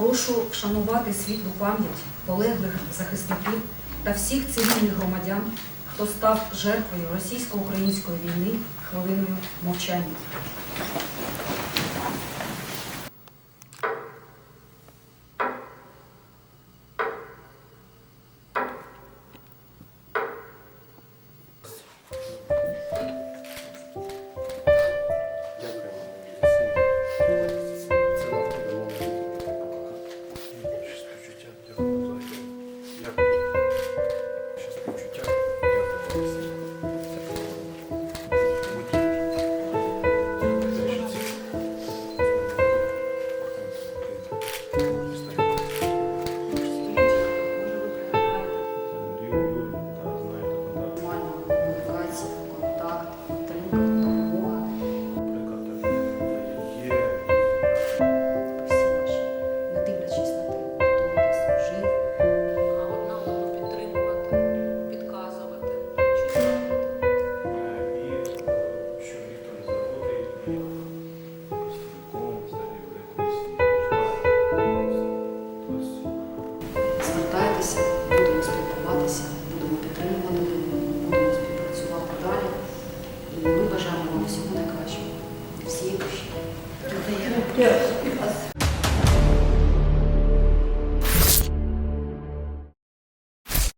Прошу вшанувати світлу пам'ять полеглих захисників та всіх цивільних громадян, хто став жертвою російсько-української війни хвилиною мовчання. Yes.